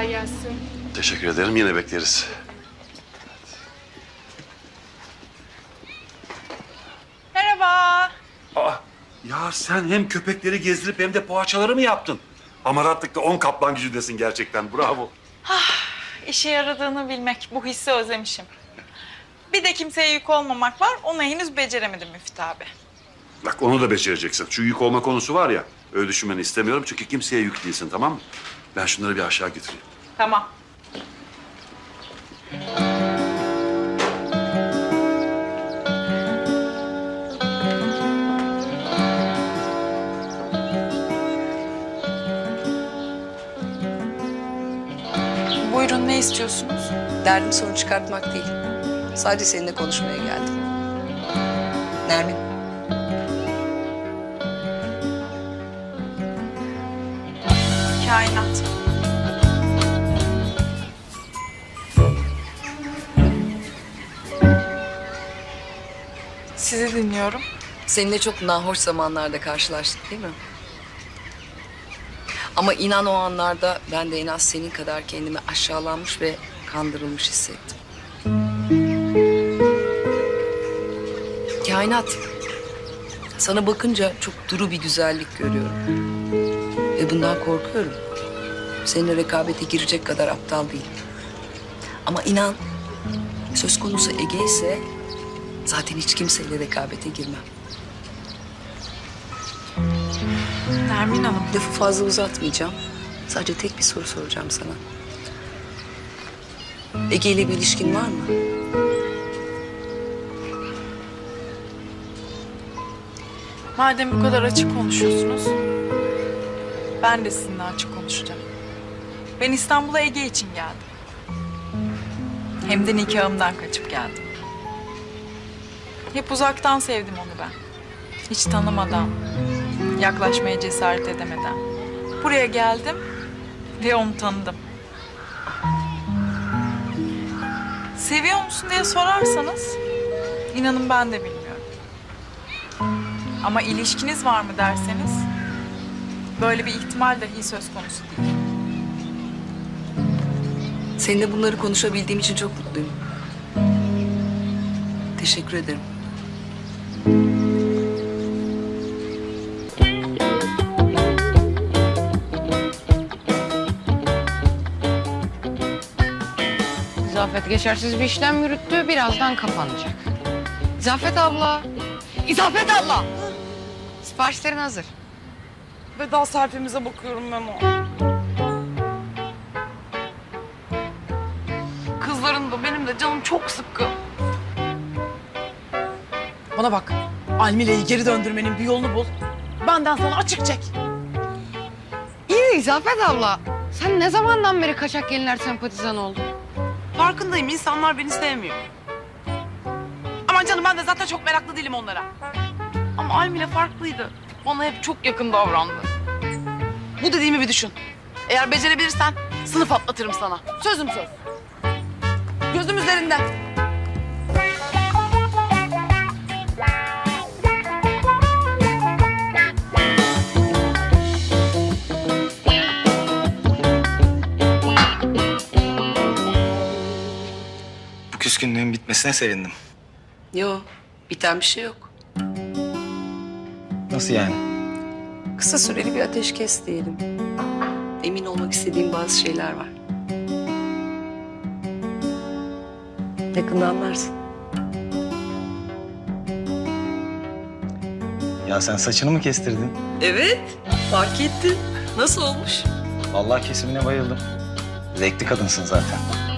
Kolay gelsin. Teşekkür ederim. Yine bekleriz. Merhaba. Aa, ya sen hem köpekleri gezdirip hem de poğaçaları mı yaptın? Amaratlıkta on kaplan gücündesin gerçekten. Bravo. İşe yaradığını bilmek, bu hissi özlemişim. Bir de kimseye yük olmamak var, onu henüz beceremedim Müftü abi. Bak onu da becereceksin. Şu yük olma konusu var ya. Öyle düşünmeni istemiyorum çünkü kimseye yük değilsin tamam mı? Ben şunları bir aşağı götüreyim. Tamam. Buyurun ne istiyorsunuz? Derdim sorun çıkartmak değil. Sadece seninle konuşmaya geldim. Nermin, Kainat. Sizi dinliyorum. seninle çok nahoş zamanlarda karşılaştık değil mi? Ama inan o anlarda ben de en az senin kadar kendimi aşağılanmış ve kandırılmış hissettim. Kainat, sana bakınca çok duru bir güzellik görüyorum. Ve bundan korkuyorum. Seninle rekabete girecek kadar aptal değilim. Ama inan, söz konusu Ege ise zaten hiç kimseyle rekabete girmem. Nermin Hanım. Lafı fazla uzatmayacağım. Sadece tek bir soru soracağım sana. Ege ile bir ilişkin var mı? Madem bu kadar açık konuşuyorsunuz, ben de sizinle açık konuşacağım. Ben İstanbul'a Ege için geldim. Hem de nikahımdan kaçıp geldim. Hep uzaktan sevdim onu ben. Hiç tanımadan, yaklaşmaya cesaret edemeden. Buraya geldim ve onu tanıdım. Seviyor musun diye sorarsanız, inanın ben de bilmiyorum. Ama ilişkiniz var mı derseniz böyle bir ihtimal dahi söz konusu değil. Seninle bunları konuşabildiğim için çok mutluyum. Teşekkür ederim. İzafet geçersiz bir işlem yürüttü. Birazdan kapanacak. İzafet abla. İzafet abla. Siparişlerin hazır. Veda serpimize bakıyorum Memo. Kızların da benim de canım çok sıkkın. Bana bak. Almile'yi geri döndürmenin bir yolunu bul. Benden sana açık çek. İyi de İzafet abla. Sen ne zamandan beri kaçak gelinler sempatizan oldun? Farkındayım insanlar beni sevmiyor. Ama canım ben de zaten çok meraklı değilim onlara. Ama Almile farklıydı. Bana hep çok yakın davrandı. Bu dediğimi bir düşün. Eğer becerebilirsen sınıf atlatırım sana. Sözüm söz. Gözüm üzerinde. Küskünlüğün bitmesine sevindim. Yo, biten bir şey yok. Nasıl yani? Kısa süreli bir ateşkes diyelim. Emin olmak istediğim bazı şeyler var. Yakında anlarsın. Ya sen saçını mı kestirdin? Evet, fark ettin. Nasıl olmuş? Vallahi kesimine bayıldım. Zevkli kadınsın zaten.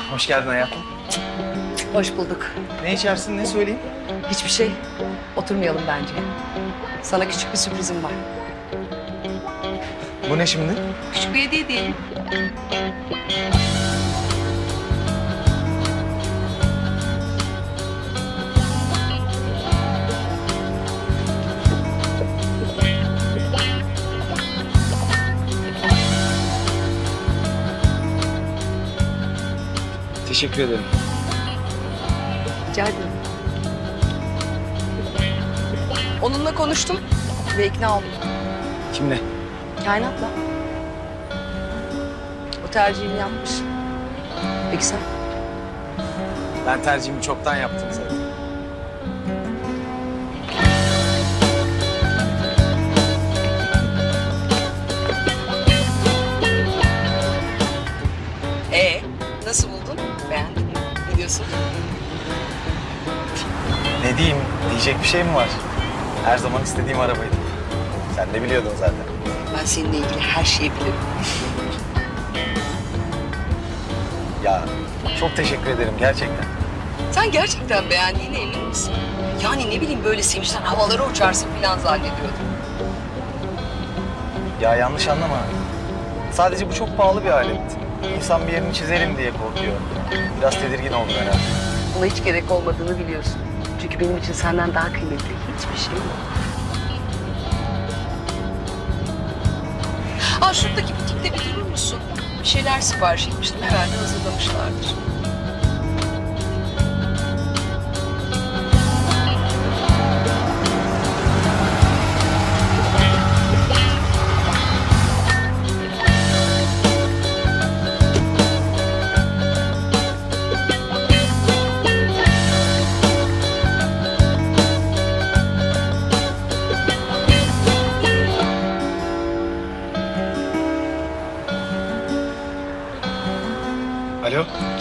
Hoş geldin hayatım. Hoş bulduk. Ne içersin, ne söyleyeyim? Hiçbir şey. Oturmayalım bence. Sana küçük bir sürprizim var. Bu ne şimdi? Küçük bir hediye diyelim. Teşekkür ederim. Rica ederim. Onunla konuştum ve ikna oldum. Kimle? Kainatla. O tercihini yapmış. Peki sen? Ben tercihimi çoktan yaptım zaten. Nasıl buldun? Beğendin mi? Ne diyorsun? Ne diyeyim? Diyecek bir şey mi var? Her zaman istediğim arabaydı. Sen de biliyordun zaten. Ben seninle ilgili her şeyi bilirim. Ya çok teşekkür ederim gerçekten. Sen gerçekten beğendiğine emin misin? Yani ne bileyim böyle sevinçten havalara uçarsın falan zannediyordum. Ya yanlış anlama. Sadece bu çok pahalı bir alet. İnsan bir yerini çizerim diye korkuyor. Biraz tedirgin oldum herhalde. Buna hiç gerek olmadığını biliyorsun. Çünkü benim için senden daha kıymetli hiçbir şey yok. Aa şuradaki butikte bir durur musun? Bir şeyler sipariş etmiştim. Herhalde hazırlamışlardır.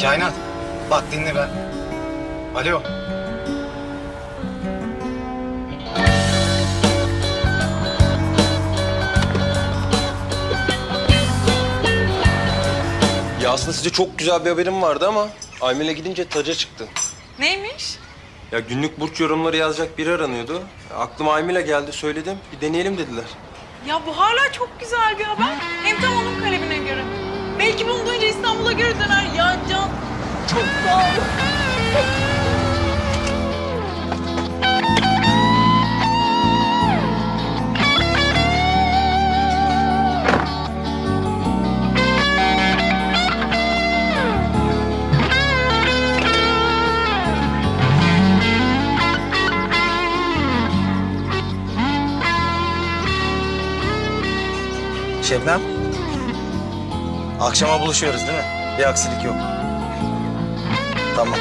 Kainat. Bak dinle ben. Alo. Ya aslında size çok güzel bir haberim vardı ama Aymel'e gidince taca çıktı. Neymiş? Ya günlük burç yorumları yazacak biri aranıyordu. Aklıma Aymel'e geldi söyledim. Bir deneyelim dediler. Ya bu hala çok güzel bir haber. Hem tam onun kalemine. Belki bunu İstanbul'a geri döner. Ya Can çok sağ ol. Şebnem. Akşama buluşuyoruz değil mi? Bir aksilik yok. Tamam.